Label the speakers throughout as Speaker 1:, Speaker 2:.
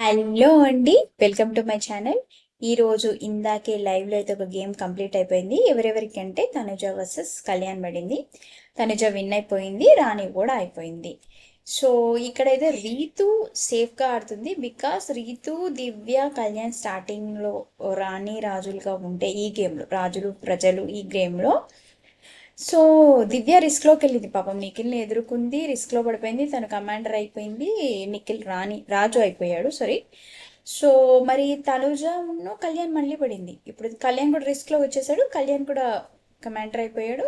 Speaker 1: Hello అండి welcome to my channel. ఈరోజు ఇందాకే లైవ్లో అయితే ఒక గేమ్ కంప్లీట్ అయిపోయింది. ఎవరెవరికి అంటే తనుజ వర్సెస్ కళ్యాణ్ పడింది. తనుజ విన్ అయిపోయింది రాణి కూడా అయిపోయింది. సో ఇక్కడైతే రీతు సేఫ్గా ఆడుతుంది. బికాస్ రీతు దివ్య కళ్యాణ్ స్టార్టింగ్లో రాణి రాజులుగా ఉంటే ఈ గేమ్లో రాజులు ప్రజలు ఈ గేమ్లో సో దివ్య రిస్క్లోకి వెళ్ళింది పాపం. నిఖిల్ని ఎదుర్కొంది రిస్క్లో పడిపోయింది తను కమాండర్ అయిపోయింది నిఖిల్ రాణి రాజు అయిపోయాడు సారీ సో మరి తనుజను కళ్యాణ్ మళ్ళీ పడింది. ఇప్పుడు కళ్యాణ్ కూడా రిస్క్లో వచ్చేసాడు కళ్యాణ్ కూడా కమాండర్ అయిపోయాడు.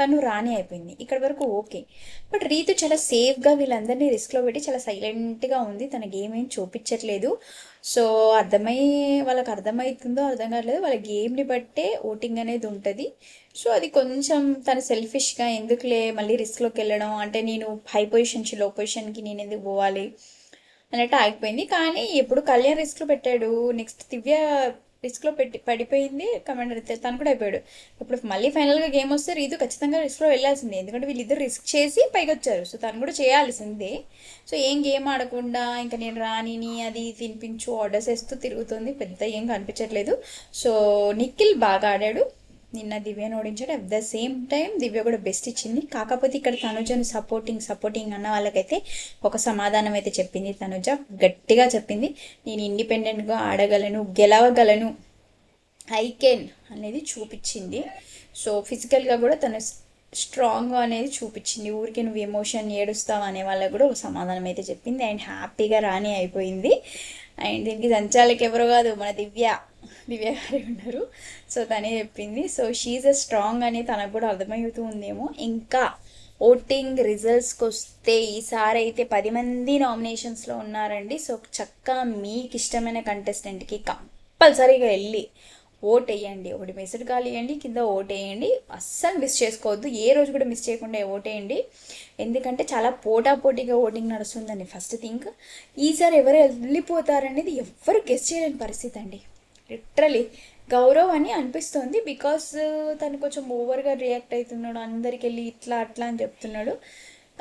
Speaker 1: తను రాణి అయిపోయింది. ఇక్కడ వరకు ఓకే. బట్ రీతు చాలా సేఫ్గా వీళ్ళందరినీ రిస్క్లో పెట్టి చాలా సైలెంట్గా ఉంది. తన గేమ్ ఏం చూపించట్లేదు. సో అర్థమై వాళ్ళకి అర్థమవుతుందో అర్థం కావట్లేదు. వాళ్ళ గేమ్ని బట్టే ఓటింగ్ అనేది ఉంటుంది. సో అది కొంచెం తన సెల్ఫిష్గా ఎందుకులే మళ్ళీ రిస్క్లోకి వెళ్ళడం? అంటే నేను హై పొజిషన్లో పొజిషన్కి నేను ఎందుకు పోవాలి? అన్నట్టు ఆగిపోయింది. కానీ ఎప్పుడు కళ్యాణ్ రిస్క్లో పెట్టాడు. నెక్స్ట్ దివ్య రిస్క్లో పెట్టి పడిపోయింది కమాండర్ తను కూడా అయిపోయాడు. ఇప్పుడు మళ్ళీ ఫైనల్గా గేమ్ వస్తే రీతు ఖచ్చితంగా రిస్క్లో వెళ్ళాల్సిందే. ఎందుకంటే వీళ్ళిద్దరు రిస్క్ చేసి పైకి వచ్చారు సో తను కూడా చేయాల్సిందే. సో ఏం గేమ్ ఆడకుండా ఇంకా నేను రాని అది తినిపించు ఆర్డర్స్ వేస్తూ తిరుగుతుంది. పెద్ద ఏం కనిపించట్లేదు. సో నిఖిల్ బాగా ఆడాడు. నిన్న దివ్యను ఓడించాడు. At the same time Divya కూడా బెస్ట్ ఇచ్చింది. కాకపోతే ఇక్కడ తనుజను సపోర్టింగ్ సపోర్టింగ్ అన్న వాళ్ళకైతే ఒక సమాధానం అయితే చెప్పింది తనుజ. గట్టిగా చెప్పింది. నేను ఇండిపెండెంట్గా ఆడగలను గెలవగలను. ఐ కెన్ అనేది చూపించింది. సో ఫిజికల్గా కూడా తను స్ట్రాంగ్ అనేది చూపించింది. ఊరికి నువ్వు ఎమోషన్ ఏడుస్తావు అనే వాళ్ళకు కూడా ఒక సమాధానం అయితే చెప్పింది. అండ్ హ్యాపీగా రాని అయిపోయింది. అండ్ దీనికి దంచాలకు ఎవరో కాదు మన దివ్య. దివ్య గారి ఉన్నారు. సో తనే చెప్పింది. సో షీజ్ ఎ స్ట్రాంగ్ అని తనకు కూడా అర్థమవుతూ ఉందేమో. ఇంకా ఓటింగ్ రిజల్ట్స్కి వస్తే ఈసారి అయితే పది మంది నామినేషన్స్లో ఉన్నారండి. సో చక్కగా మీకు ఇష్టమైన కంటెస్టెంట్కి కంపల్సరీగా వెళ్ళి ఓట్ వేయండి ఒకటి మెసేజ్ కాల్ వేయండి కింద ఓట్ వేయండి అస్సలు మిస్ చేసుకోవద్దు. ఏ రోజు కూడా మిస్ చేయకుండా ఓట్ వేయండి ఎందుకంటే చాలా పోటా పోటీగా ఓటింగ్ నడుస్తుందండి. ఫస్ట్ థింక్ ఈసారి ఎవరు వెళ్ళిపోతారనేది ఎవ్వరు గెస్ట్ చేయలేని పరిస్థితి అండి. లిటరలీ గౌరవ్ అని అనిపిస్తుంది బికాస్ తను కొంచెం ఓవర్గా రియాక్ట్ అవుతున్నాడు అందరికి వెళ్ళి ఇట్లా అట్లా అని చెప్తున్నాడు.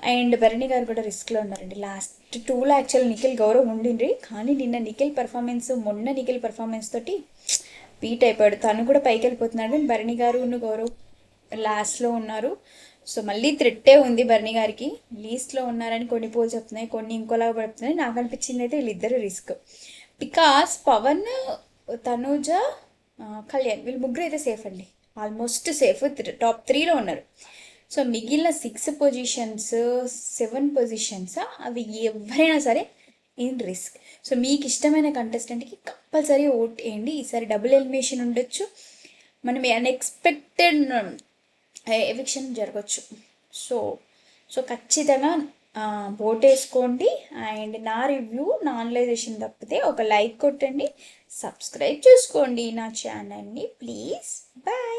Speaker 1: అండ్ భరణి గారు కూడా రిస్క్లో ఉన్నారండి. లాస్ట్ టూలో యాక్చువల్ నిఖిల్ గౌరవ్ ఉండిండ్రి. కానీ నిన్న నిఖిల్ పర్ఫార్మెన్స్ మొన్న నిఖిల్ పర్ఫార్మెన్స్ తోటి బీట్ అయిపోయాడు. తను కూడా పైకి వెళ్ళిపోతున్నాడు. భరణి గారు గౌరవ్ లాస్ట్లో ఉన్నారు. సో మళ్ళీ త్రెట్టే ఉంది భరణి గారికి. లీస్ట్లో ఉన్నారని కొన్ని పోలు చెప్తున్నాయి కొన్ని ఇంకోలాగా పడుతున్నాయి నాకు అనిపించింది అయితే వీళ్ళిద్దరు రిస్క్. బికాస్ పవన్ తనూజ కళ్యాణ్ వీళ్ళు ముగ్గురు అయితే సేఫ్ అండి. ఆల్మోస్ట్ సేఫ్ టాప్ త్రీలో ఉన్నారు. సో మిగిలిన సిక్స్ పొజిషన్స్ సెవెన్ పొజిషన్స్ అవి ఎవరైనా సరే ఇన్ రిస్క్ సో మీకు ఇష్టమైన కంటెస్టెంట్కి కంపల్సరీ ఓట్ వేయండి. ఈసారి డబుల్ ఎలిమినేషన్ ఉండొచ్చు. మనం అన్ఎక్స్పెక్టెడ్ ఎవిక్షన్ జరగచ్చు. సో సో ఖచ్చితంగా ఓటేసుకోండి వేసుకోండి. అండ్ నా రివ్యూ నాన్లైజేషన్ తప్పితే ఒక లైక్ కొట్టండి. సబ్స్క్రైబ్ చేసుకోండి నా ఛానల్ని ప్లీజ్ బాయ్